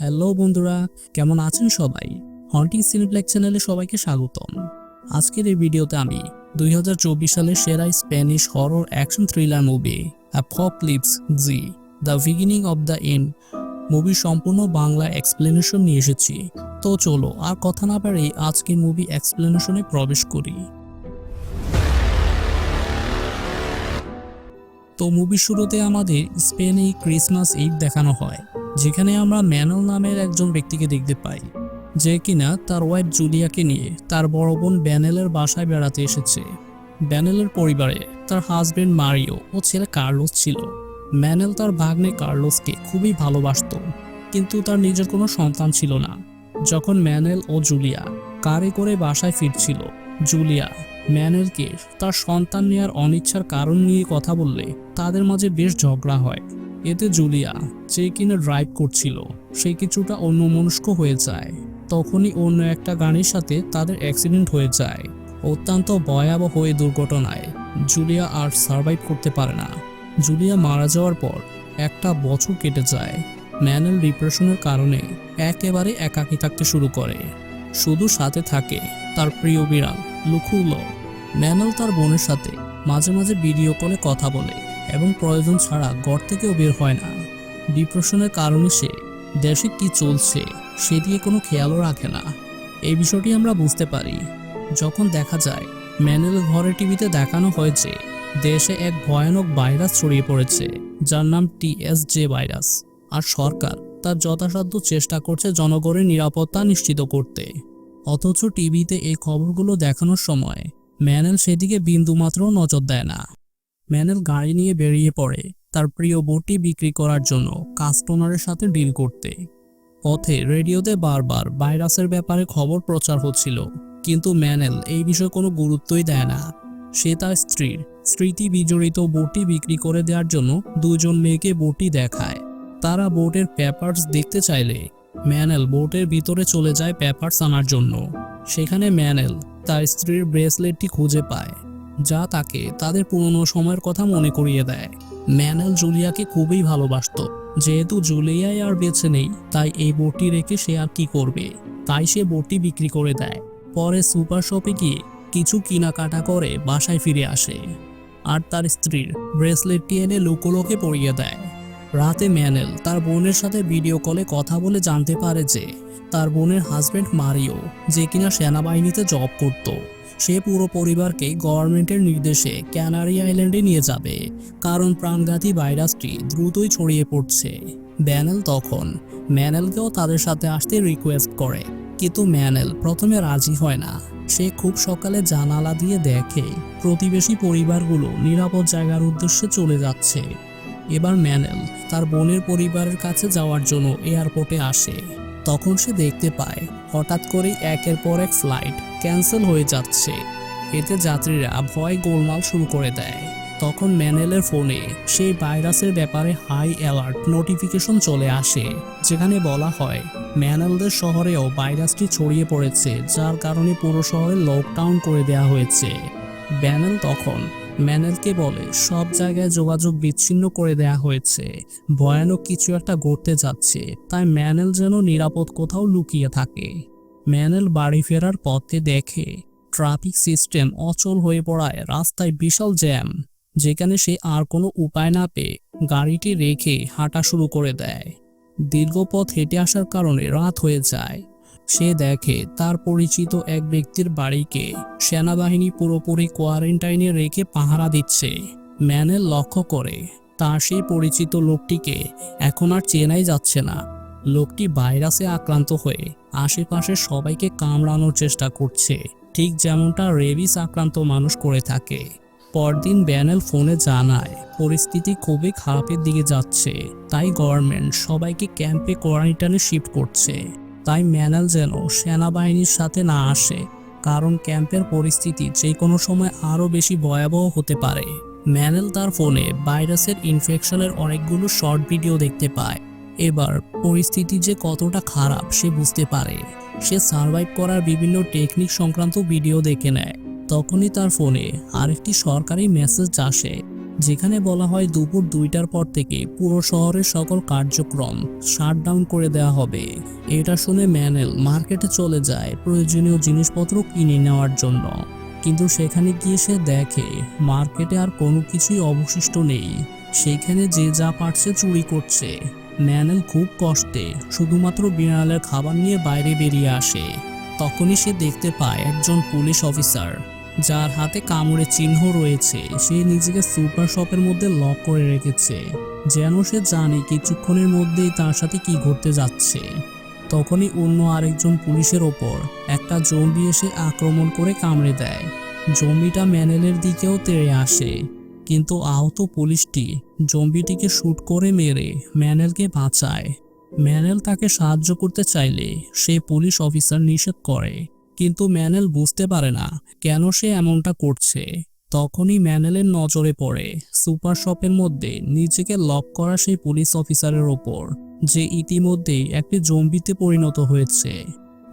Hello বন্ধুরা, কেমন আছেন সবাই? হন্টিং সিনেপ্লেক চ্যানেলে সবাইকে স্বাগতম। আজকের এই ভিডিওতে আমি দু হাজার চব্বিশ সালের সেরা Spanish horror action thriller movie Apocalypse Z the beginning of the end মুভির সম্পূর্ণ বাংলা এক্সপ্লেনেশন নিয়ে এসেছি। তো চলো, আর কথা না বাড়িয়ে আজকের মুভি এক্সপ্লেনেশনে প্রবেশ করি। তো মুভি শুরুতে আমাদের স্পেনে ক্রিসমাস ঈদ দেখানো হয়, যেখানে আমরা ম্যানল নামের একজন ব্যক্তিকে দেখতে পাই, যে কিনা তার ওয়াইফ জুলিয়াকে নিয়ে তার বড় বোন ব্যানেলের বাসায় বেড়াতে এসেছে। ব্যানেলের পরিবারে তার হাজবেন্ড মারিও ও ছেলে কার্লোস ছিল। ম্যানেল তার ভাগ্নে কার্লোসকে খুবই ভালোবাসত, কিন্তু তার নিজের কোনো সন্তান ছিল না। যখন ম্যানেল ও জুলিয়া কারে করে বাসায় ফিরছিল, জুলিয়া ম্যানেলকে তার সন্তান নেওয়ার অনিচ্ছার কারণ নিয়ে কথা বললে তাদের মাঝে বেশ ঝগড়া হয়। এতে জুলিয়া, যে কিনা ড্রাইভ করছিল, সে কিছুটা অন্যমনস্ক হয়ে যায়। তখনই অন্য একটা গাড়ির সাথে তাদের অ্যাক্সিডেন্ট হয়ে যায়। অত্যন্ত ভয়াবহ এই দুর্ঘটনায় জুলিয়া আর সার্ভাইভ করতে পারে না। জুলিয়া মারা যাওয়ার পর একটা বছর কেটে যায়। ম্যানেল ডিপ্রেশনের কারণে একেবারে একাকী থাকতে শুরু করে। শুধু সাথে থাকে তার প্রিয় বিড়াল, লুকুলো। ম্যানেল তার বোনের সাথে মাঝে মাঝে ভিডিও কলে কথা বলে এবং প্রয়োজন ছাড়া ঘর থেকেও বের হয় না। ডিপ্রেশনের কারণে সে দেশে কি চলছে সে দিয়ে কোনো খেয়ালও রাখে না। এই বিষয়টি আমরা বুঝতে পারি। যখন দেখা যায় ম্যানেল ঘরের টিভিতে দেখানো হয়েছে দেশে এক ভয়ানক ভাইরাস ছড়িয়ে পড়েছে, যার নাম টিএসজে ভাইরাস। আর সরকার তার যথাসাধ্য চেষ্টা করছে জনগণের নিরাপত্তা নিশ্চিত করতে। অথচ টিভিতে এই খবরগুলো দেখানোর সময় ম্যানেল সেদিকে বিন্দুমাত্র নজর দেয় না। ম্যানেল গাড়ি নিয়ে বেরিয়ে পড়ে তার প্রিয় বটি বিক্রি করার জন্য কাস্টমারের সাথে ডিল করতে। পথে রেডিওতে বারবার ভাইরাসের ব্যাপারে খবর প্রচার হচ্ছিল, কিন্তু ম্যানেল এই বিষয়ে কোনো গুরুত্বই দেয় না। সে তার স্ত্রীর স্মৃতি বিজড়িত বটি বিক্রি করে দেওয়ার জন্য দুজন মেয়েকে বটি দেখায়। তারা বোটের পেপারস দেখতে চাইলে ম্যানেল বোটের ভিতরে চলে যায় পেপারস আনার জন্য। সেখানে ম্যানেল তার স্ত্রীর ব্রেসলেটটি খুঁজে পায়, যা তাকে তাদের পুরনো সময়ের কথা মনে করিয়ে দেয়। ম্যানেল জুলিয়াকে খুবই ভালোবাসতো। যেহেতু জুলিয়াই আর বেছে নেই, তাই এই বোটটি রেখে সে আর কি করবে? তাই সে বোটটি বিক্রি করে দেয়। পরে সুপার শপে গিয়ে কিছু কেনাকাটা করে বাসায় ফিরে আসে। আর তার স্ত্রীর ব্রেসলেটটি এনে লোকলোকে পরিয়ে দেয়। রাতে ম্যানেল তার বোনের সাথে ভিডিও কলে কথা বলে জানতে পারে যে তার বোনের হাজবেন্ড মারিও, যে কিনা সেনাবাহিনীতে জব করত। সে পুরো পরিবারকে গভর্নমেন্টের নির্দেশে ক্যানারি আইল্যান্ডে নিয়ে যাবে, কারণ প্রাণঘাতী ভাইরাসটি দ্রুতই ছড়িয়ে পড়ছে। ব্যানেল তখন ম্যানেলকেও তাদের সাথে আসতে রিকোয়েস্ট করে, কিন্তু ম্যানেল প্রথমে রাজি হয় না। সে খুব সকালে জানালা দিয়ে দেখে প্রতিবেশী পরিবারগুলো নিরাপদ জায়গার উদ্দেশ্যে চলে যাচ্ছে। এবার ম্যানেল তার বোনের পরিবারের কাছে যাওয়ার জন্য এয়ারপোর্টে আসে। তখন সে দেখতে পায়, হঠাৎ করে একের পর এক ফ্লাইট ক্যান্সেল হয়ে যাচ্ছে। এতে যাত্রীরা ভয় গোলমাল শুরু করে দেয়। তখন ম্যানেলের ফোনে সেই ভাইরাসের ব্যাপারে হাই অ্যালার্ট নোটিফিকেশন চলে আসে, যেখানে বলা হয়, ম্যানেলদের শহরেও ভাইরাসটি ছড়িয়ে পড়েছে, যার কারণে পুরো শহরে লকডাউন করে দেওয়া হয়েছে। ব্যানেল তখন ম্যানেলকে বলে, সব জায়গায় যোগাযোগ বিচ্ছিন্ন করে দেয়া হয়েছে। ভয়ানক কিছু একটা ঘটতে যাচ্ছে, তাই ম্যানেল যেন নিরাপদ কোথাও লুকিয়ে থাকে। ম্যানেল বাড়ি ফেরার পথে দেখে, ট্রাফিক সিস্টেম অচল হয়ে পড়ায় রাস্তায় বিশাল জ্যাম, যেখানে সে আর কোনো উপায় না পেয়ে গাড়িটি রেখে হাঁটা শুরু করে দেয়। দীর্ঘ পথ হেঁটে আসার কারণে রাত হয়ে যায়। সে দেখে তার পরিচিত এক ব্যক্তির বাড়িকে সেনাবাহিনী পুরোপুরি কোয়ারেন্টাইনে রেখে পাহারা দিচ্ছে। ম্যানেল লক্ষ্য করে তার সেই পরিচিত লোকটিকে এখন আর চেনাই যাচ্ছে না। লোকটি ভাইরাসে আক্রান্ত হয়ে আশেপাশে সবাইকে কামড়ানোর চেষ্টা করছে। ঠিক যেমনটা রেবিস আক্রান্ত মানুষ করে থাকে। পরদিন ব্যানেল ফোনে জানায়, পরিস্থিতি খুবই খারাপের দিকে যাচ্ছে। তাই গভর্নমেন্ট সবাইকে ক্যাম্পে কোয়ারেন্টাইনে শিফট করছে। তাই ম্যানেল যেন সেনাবাহিনীর সাথে না আসে, কারণ ক্যাম্পের পরিস্থিতি যে কোনো সময় আরও বেশি ভয়াবহ হতে পারে। ম্যানেল তার ফোনে ভাইরাসের ইনফেকশনের অনেকগুলো শর্ট ভিডিও দেখতে পায়। এবার পরিস্থিতি যে কতটা খারাপ সে বুঝতে পারে। সে সার্ভাইভ করার বিভিন্ন টেকনিক সংক্রান্ত ভিডিও দেখে নেয়। তখনই তার ফোনে আরেকটি সরকারি মেসেজ আসে। যেখানে বলা হয় দুপুর দুইটার পর থেকে পুরো শহরের সকল কার্যক্রম শাটডাউন করে দেওয়া হবে। এটা শুনে ম্যানেল মার্কেটে চলে যায় প্রয়োজনীয় জিনিসপত্র কিনে নেওয়ার জন্য। কিন্তু সেখানে গিয়ে সে দেখে মার্কেটে আর কোনো কিছুই অবশিষ্ট নেই। সেখানে যে যা পারছে চুরি করছে। ম্যানেল খুব কষ্টে শুধুমাত্র বিড়ালের খাবার নিয়ে বাইরে বেরিয়ে আসে। তখনই সে দেখতে পায় একজন পুলিশ অফিসার। যার হাতে কামড়ের চিহ্ন রয়েছে, সে নিজেকে সুপার শপের মধ্যে লক করে রেখেছে, যেন সে জানে কিছুক্ষণের মধ্যেই তার সাথে কি ঘটতে যাচ্ছে। তখনই অন্য আরেকজন পুলিশের ওপর একটা জম্বি এসে আক্রমণ করে কামড়ে দেয়। জম্বিটা ম্যানেলের দিকেও তেড়ে আসে, কিন্তু আহত পুলিশটি জম্বিটিকে শ্যুট করে মেরে ম্যানেলকে বাঁচায়। ম্যানেল তাকে সাহায্য করতে চাইলে সে পুলিশ অফিসার নিষেধ করে। কিন্তু ম্যানেল বুঝতে পারে না কেন সে এমনটা করছে। তখনই ম্যানেলের নজরে পড়ে সুপার শপের মধ্যে নিজেকে লক করা সেই পুলিশ অফিসারের ওপর, যে ইতিমধ্যেই একটি জম্বিতে পরিণত হয়েছে।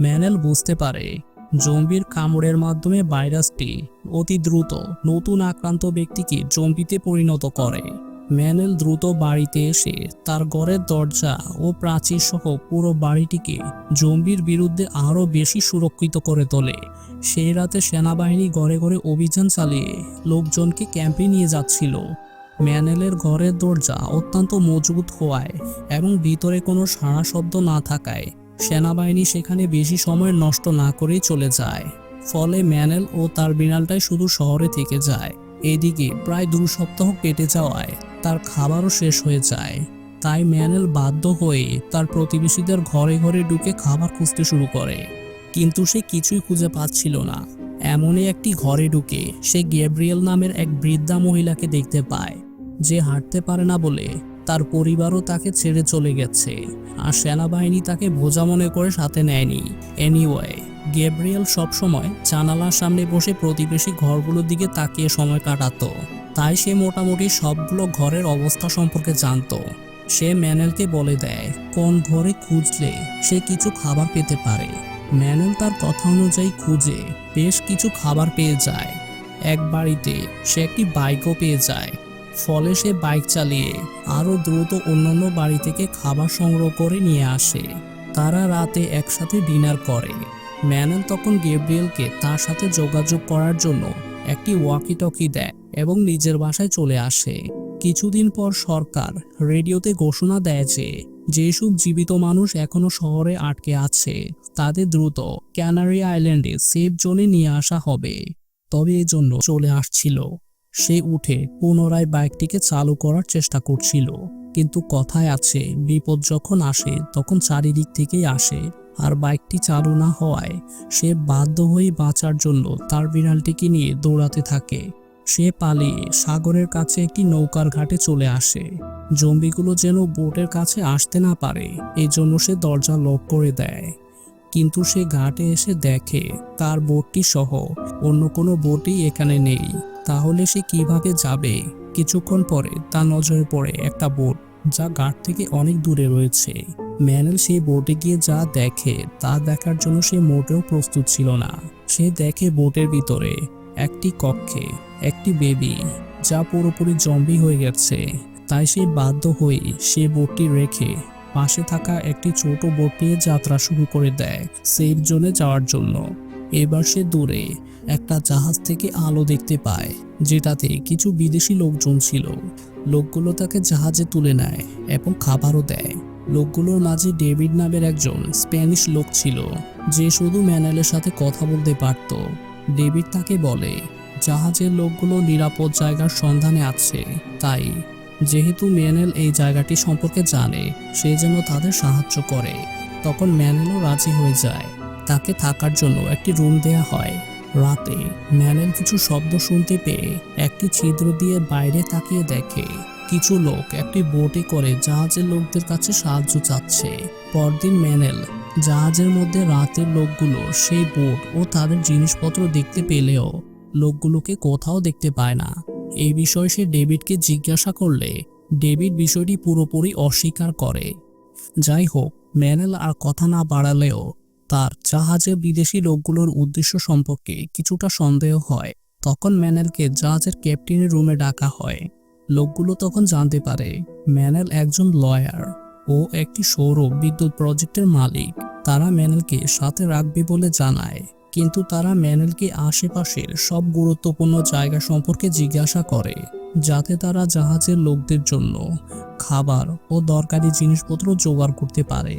ম্যানেল বুঝতে পারে জম্বির কামড়ের মাধ্যমে ভাইরাসটি অতি দ্রুত নতুন আক্রান্ত ব্যক্তিকে জম্বিতে পরিণত করে। ম্যানেল দ্রুত বাড়িতে এসে তার ঘরের দরজা ও প্রাচীর সহ পুরো বাড়িটিকে জম্বির বিরুদ্ধে আরও বেশি সুরক্ষিত করে তোলে। সেই রাতে সেনাবাহিনী ঘরে ঘরে অভিযান চালিয়ে লোকজনকে ক্যাম্পে নিয়ে যাচ্ছিল। ম্যানেলের ঘরের দরজা অত্যন্ত মজবুত হওয়ায় এবং ভিতরে কোনো সাড়া শব্দ না থাকায় সেনাবাহিনী সেখানে বেশি সময় নষ্ট না করেই চলে যায়। ফলে ম্যানেল ও তার বিড়ালটাই শুধু শহরে থেকে যায়। এদিকে প্রায় দু সপ্তাহ কেটে যাওয়ায় তার খাবারও শেষ হয়ে যায়। তাই ম্যানেল বাধ্য হয়ে তার প্রতিবেশীদের ঘরে ঘরে ঢুকে খাবার খুঁজতে শুরু করে। কিন্তু সে কিছুই খুঁজে পাচ্ছিল না। এমনই একটি ঘরে ঢুকে সে গ্যাব্রিয়েল নামের এক বৃদ্ধা মহিলাকে দেখতে পায়। যে হাঁটতে পারে না বলে তার পরিবারও তাকে ছেড়ে চলে গেছে। আর সেনাবাহিনী তাকে বোঝা মনে করে সাথে নেয়নি। এনিওয়ে গ্যাব্রিয়েল সবসময় জানালার সামনে বসে প্রতিবেশী ঘরগুলোর দিকে তাকিয়ে সময় কাটাতো। তাই সে মোটামুটি সবগুলো ঘরের অবস্থা সম্পর্কে জানতো। সে ম্যানেলকে বলে দেয়, কোন ঘরে খুঁজলে সে কিছু খাবার পেতে পারে? ম্যানেল তার কথা অনুযায়ী খুঁজে বেশ কিছু খাবার পেয়ে যায়। এক বাড়িতে সে একটি বাইকও পেয়ে যায়। ফলে সে বাইক চালিয়ে আরও দ্রুত অন্যান্য বাড়ি থেকে খাবার সংগ্রহ করে নিয়ে আসে। তারা রাতে একসাথে ডিনার করে। ম্যানেল তখন গেব্রিয়েলকে তার সাথে যোগাযোগ করার জন্য একটি ওয়াকি টকি দেয় এবং নিজের বাসায় চলে আসে। কিছুদিন পর সরকার রেডিওতে ঘোষণা দেয় যে, যেসব জীবিত মানুষ এখনও শহরে আটকে আছে, তাদের দ্রুত ক্যানারি আইল্যান্ডে সেফ জোনে নিয়ে আসা হবে। তবে এজন্য চলে আসছিল। সে উঠে পুনরায় বাইকটিকে চালু করার চেষ্টা করছিল। কিন্তু কথায় আছে, বিপদ যখন আসে, তখন চারিদিক থেকেই আসে। আর বাইকটি চালু না হওয়ায় সে বাধ্য হয়ে বাঁচার জন্য তার বিড়ালটিকে নিয়ে দৌড়াতে থাকে। সে পালিয়ে সাগরের কাছে একটি নৌকার ঘাটে চলে আসে। জম্বিগুলো যেন বোটের কাছে আসতে না পারে এই জন্য সে দরজা লক করে দেয়। কিন্তু সে ঘাটে এসে দেখে তার বোটটি সহ অন্য কোনো বোটই এখানে নেই। তাহলে সে কীভাবে যাবে? কিছুক্ষণ পরে তার নজরে পড়ে একটা বোট, যা ঘাট থেকে অনেক দূরে রয়েছে। ম্যানেল সেই বোটে গিয়ে যা দেখে তা দেখার জন্য সে মোটেও প্রস্তুত ছিল না। সে দেখে বোটের ভিতরে একটি কক্ষে একটি বেবি যা পুরোপুরি জম্বি হয়ে গেছে। তাই সে বাধ্য হয়ে সে বোটটি রেখে পাশে থাকা একটি ছোট বোট নিয়ে যাত্রা শুরু করে দেয় সেফ জোনে যাওয়ার জন্য। এবার সে দূরে একটা জাহাজ থেকে আলো দেখতে পায়, যেটাতে কিছু বিদেশি লোকজন ছিল। লোকগুলো তাকে জাহাজে তুলে নেয় এবং খাবারও দেয়। লোকগুলোর মাঝে ডেভিড নামের একজন স্প্যানিশ লোক ছিল, যে শুধু ম্যানেলের সাথে কথা বলতে পারত। ডেভিড তাকে বলে, জাহাজের লোকগুলো নিরাপদ জায়গার সন্ধানে আছে, তাই যেহেতু ম্যানেল এই জায়গাটি সম্পর্কে জানে, সে যেন তাদের সাহায্য করে। তখন ম্যানেলও রাজি হয়ে যায়। তাকে থাকার জন্য একটি রুম দেয়া হয়। রাতে ম্যানেল কিছু শব্দ শুনতে পেয়ে একটি ছিদ্র দিয়ে বাইরে তাকিয়ে দেখে কিছু লোক একটি বোটে করে জাহাজের লোকদের কাছে সাহায্য চাচ্ছে। পরদিন ম্যানেল জাহাজের মধ্যে রাতের লোকগুলো সেই বোট ও তাদের জিনিসপত্র দেখতে পেলেও লোকগুলোকে কোথাও দেখতে পায় না। এই বিষয়ে সে ডেভিডকে জিজ্ঞাসা করলে ডেভিড বিষয়টি পুরোপুরি অস্বীকার করে। যাই হোক, ম্যানেল আর কথা না বাড়ালেও তার জাহাজে বিদেশি লোকগুলোর উদ্দেশ্য সম্পর্কে কিছুটা সন্দেহ হয়। তখন ম্যানেলকে জাহাজের ক্যাপ্টেনের রুমে ডাকা হয়। লোকগুলো তখন জানতে পারে, ম্যানেল একজন লয়ার ও একটি সৌর বিদ্যুৎ প্রজেক্টের মালিক। তারা ম্যানেলকে সাথে রাখবে বলে জানায়, কিন্তু তারা ম্যানেলকে আশেপাশের সব গুরুত্বপূর্ণ জায়গা সম্পর্কে জিজ্ঞাসা করে, যাতে তারা জাহাজের লোকদের জন্য খাবার ও দরকারি জিনিসপত্র জোগাড় করতে পারে।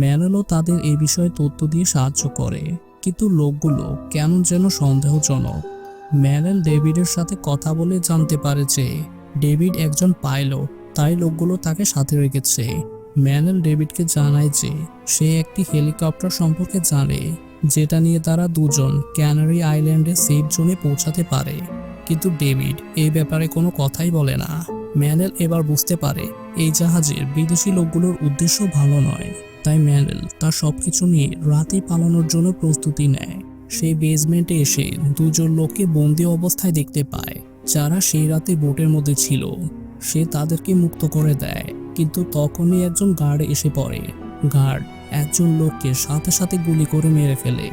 ম্যানেলও তাদের এই বিষয়ে তথ্য দিয়ে সাহায্য করে, কিন্তু লোকগুলো কেন যেন সন্দেহজনক। ম্যানেল ডেভিডের সাথে কথা বলে জানতে পারে যে ডেভিড একজন পাইলট তাই লোকগুলো তাকে সাথে রেখেছে। ম্যানেল ডেভিডকে জানায় যে, সে একটি হেলিকপ্টার সম্পর্কে জানে, যেটা নিয়ে তারা দুজন ক্যানারি আইল্যান্ডে সেফ জোনে পৌঁছাতে পারে। কিন্তু ডেভিড এই ব্যাপারে কোনো কথাই বলে না। ম্যানেল এবার বুঝতে পারে, এই জাহাজের বিদেশি লোকগুলোর উদ্দেশ্য ভালো নয়। তাই ম্যানেল তার সবকিছু নিয়ে রাতে পালানোর জন্য প্রস্তুতি নেয়। সেই বেসমেন্টে এসে দুজন লোককে বন্দি অবস্থায় দেখতে পায়। যারা সেই রাতে বোটের মধ্যে ছিল, সে তাদেরকে মুক্ত করে দেয়। কিন্তু তখনই একজন গার্ড এসে পড়ে। গার্ড একজন লোককে সাথে সাথে গুলি করে মেরে ফেলে।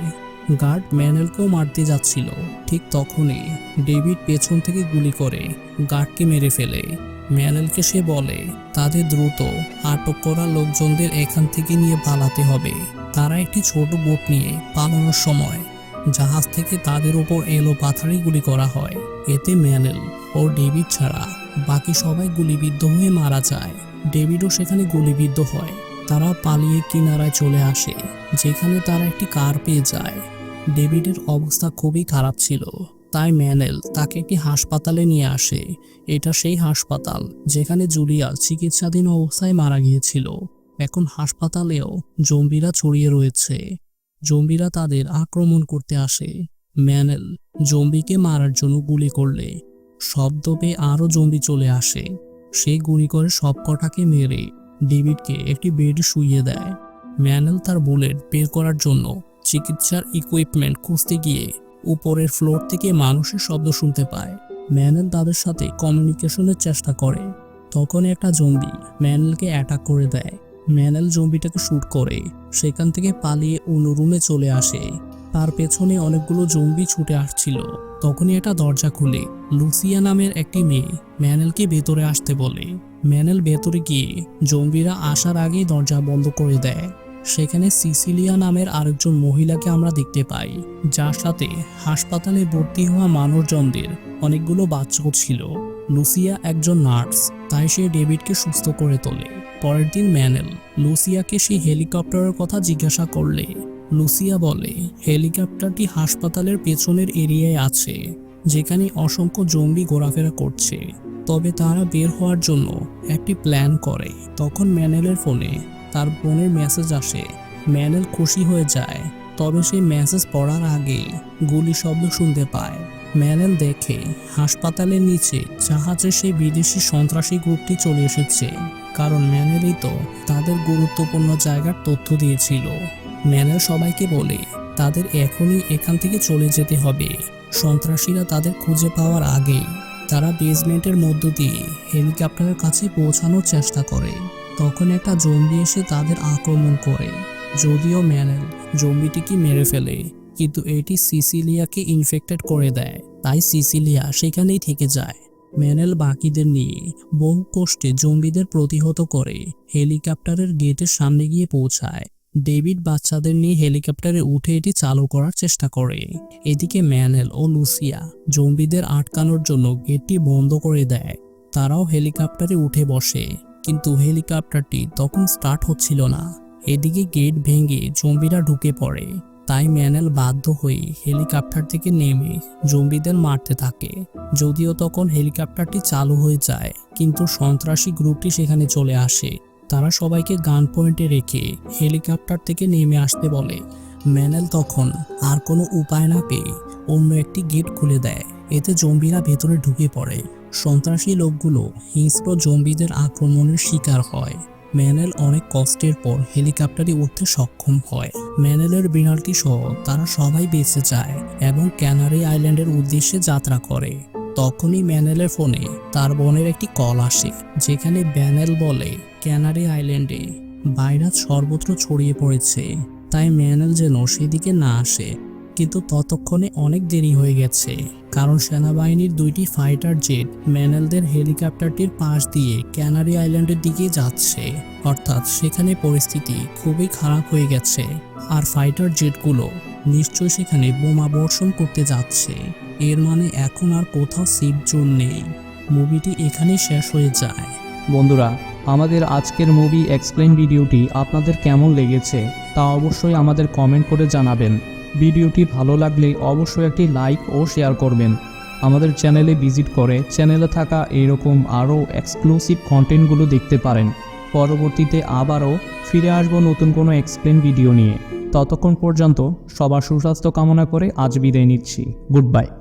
গার্ড ম্যানেলকেও মারতে যাচ্ছিল। ঠিক তখনই ডেভিড পেছন থেকে গুলি করে গার্ডকে মেরে ফেলে। ম্যানেলকে সে বলে, তাদের দ্রুত আটক করা লোকজনদের এখান থেকে নিয়ে পালাতে হবে। তারা একটি ছোট বোট নিয়ে পালানোর সময় জাহাজ থেকে তাদের ওপর এলো পাথারি গুলি করা হয়। এতে ম্যানেল ও ডেভিড ছাড়া বাকি সবাই গুলিবিদ্ধ হয়ে মারা যায়। ডেভিডও সেখানে গুলিবিদ্ধ হয়। তারা পালিয়ে কিনারায় চলে আসে, যেখানে তারা একটি কার পেয়ে যায়। ডেভিডের অবস্থা খুবই খারাপ ছিল, তাই ম্যানেল তাকে একটি হাসপাতালে নিয়ে আসে। এটা সেই হাসপাতাল যেখানে জুলিয়া চিকিৎসাধীন অবস্থায় মারা গিয়েছিল। এখন হাসপাতালেও জম্বিরা ছড়িয়ে রয়েছে। জম্বিরা তাদের আক্রমণ করতে আসে। ম্যানেল জম্বিকে মারার জন্য গুলি করলে শব্দ পেয়ে আরও জম্বি চলে আসে। সে গুলি করে সব কটাকে মেরে ডেভিডকে একটি বেড শুইয়ে দেয়। ম্যানেল তার বুলেট বের করার জন্য চিকিৎসার ইকুইপমেন্ট খুঁজতে গিয়ে উপরের ফ্লোর থেকে মানুষের শব্দ শুনতে পায়। ম্যানেল তাদের সাথে কমিউনিকেশনের চেষ্টা করে। তখন একটা জম্বি ম্যানেলকে অ্যাটাক করে দেয়। ম্যানেল জম্বিটাকে শ্যুট করে, সেখান থেকে পালিয়ে অন্য রুমে চলে আসে। তার পেছনে অনেকগুলো জম্বি ছুটে আসছিল। তখনই একটা দরজা খুলে। লুসিয়া নামের একটি মেয়ে ম্যানেলকে ভেতরে আসতে বলে। ম্যানেল ভেতরে গিয়ে জম্বিরা আসার আগেই দরজা বন্ধ করে দেয়। সেখানে সিসিলিয়া নামের আরেকজন মহিলাকে আমরা দেখতে পাই, যার সাথে হাসপাতালে ভর্তি হওয়া মানুষজনদের অনেকগুলো বাচ্চাও ছিল। লুসিয়া একজন নার্স, তাই সে ডেভিডকে সুস্থ করে তোলে। পরের দিন ম্যানেল লুসিয়াকে সেই হেলিকপ্টারের কথা জিজ্ঞাসা করলে লুসিয়া বলে, হেলিকপ্টারটি হাসপাতালের পেছনের এরিয়ায় আছে, যেখানে অসংখ্য জঙ্গি ঘোরাফেরা করছে। তবে তারা বের হওয়ার জন্য একটি প্ল্যান করে। তখন ম্যানেলের ফোনে তার বোনের মেসেজ আসে। ম্যানেল খুশি হয়ে যায়, তবে সেই মেসেজ পড়ার আগে গুলি শব্দ শুনতে পায়। ম্যানেল দেখে হাসপাতালের নিচে জাহাজে সেই বিদেশি সন্ত্রাসী গ্রুপটি চলে এসেছে, কারণ ম্যানেলই তো তাদের গুরুত্বপূর্ণ জায়গার তথ্য দিয়েছিল। ম্যানেল সবাইকে বলে, তাদের এখনই এখান থেকে চলে যেতে হবে। সন্ত্রাসীরা তাদের খুঁজে পাওয়ার আগে তারা বেসমেন্টের মধ্য দিয়ে হেলিকপ্টারের কাছে পৌঁছানোর চেষ্টা করে। তখন একটা জম্বি এসে তাদের আক্রমণ করে। যদিও ম্যানেল জম্বিটিকে মেরে ফেলে, কিন্তু এটি সিসিলিয়াকে ইনফেক্টেড করে দেয়, তাই সিসিলিয়া সেখানেই থেকে যায়। ম্যানেল বাকিদের নিয়ে বহু কষ্টে জম্বিদের প্রতিহত করে হেলিকপ্টারের গেটের সামনে গিয়ে পৌঁছায়। ডেভিড বাচ্চাদের নিয়ে হেলিকপ্টারে উঠে এটি চালু করার চেষ্টা করে। এদিকে ম্যানেল ও লুসিয়া জম্বিদের আটকানোর জন্য গেটটি বন্ধ করে দেয়। তারাও হেলিকপ্টারে উঠে বসে, কিন্তু হেলিকপ্টারটি তখন স্টার্ট হচ্ছিল না। এদিকে গেট ভেঙে জম্বিরা ঢুকে পড়ে, তাই ম্যানেল বাধ্য হয়ে হেলিকপ্টার থেকে নেমে জম্বিদের মারতে থাকে। যদিও তখন হেলিকপ্টারটি চালু হয়ে যায়, কিন্তু সন্ত্রাসী গ্রুপটি সেখানে চলে আসে। তারা সবাইকে গান পয়েন্টে রেখে হেলিকপ্টার থেকে নেমে আসতে বলে। ম্যানেল তখন আর কোনো উপায় না পেয়ে অন্য একটি গেট খুলে দেয়। এতে জম্বিরা ভেতরে ঢুকে পড়ে। সন্ত্রাসী লোকগুলো হিংস্র জম্বিদের আক্রমণের শিকার হয়। ম্যানেল অনেক কষ্টের পর হেলিকপ্টারে উঠতে সক্ষম হয়। ম্যানেলের বিড়ালটি সহ তারা সবাই বেঁচে যায় এবং ক্যানারি আইল্যান্ডের উদ্দেশ্যে যাত্রা করে। তখনই ম্যানেলের ফোনে তার বোনের একটি কল আসে, যেখানে ব্যানেল বলে, ক্যানারি আইল্যান্ডে ভাইরাস সর্বত্র ছড়িয়ে পড়েছে। তাই ম্যানেল যেন সেদিকে না আসে, কিন্তু ততক্ষণে অনেক দেরি হয়ে গেছে, কারণ সেনাবাহিনীর দুইটি ফাইটার জেট ম্যানেলদের হেলিকপ্টারটির পাশ দিয়ে ক্যানারি আইল্যান্ডের দিকে যাচ্ছে। অর্থাৎ সেখানে পরিস্থিতি খুবই খারাপ হয়ে গেছে, আর ফাইটার জেটগুলো নিশ্চয়ই সেখানে বোমা বর্ষণ করতে যাচ্ছে। এর মানে এখন আর কোথাও সিট জোন নেই। মুভিটি এখানেই শেষ হয়ে যায়। বন্ধুরা, আমাদের আজকের মুভি এক্সপ্লেন ভিডিওটি আপনাদের কেমন লেগেছে তা অবশ্যই আমাদের কমেন্ট করে জানাবেন। ভিডিওটি ভালো লাগলে অবশ্যই একটি লাইক ও শেয়ার করবেন। আমাদের চ্যানেলে ভিজিট করে চ্যানেলে থাকা এরকম আরও এক্সক্লুসিভ কন্টেন্টগুলো দেখতে পারেন। পরবর্তীতে আবারও ফিরে আসব নতুন কোনো এক্সপ্লেন ভিডিও নিয়ে। ততক্ষণ পর্যন্ত সবার সুস্বাস্থ্য কামনা করে আজ বিদায় নিচ্ছি। Good bye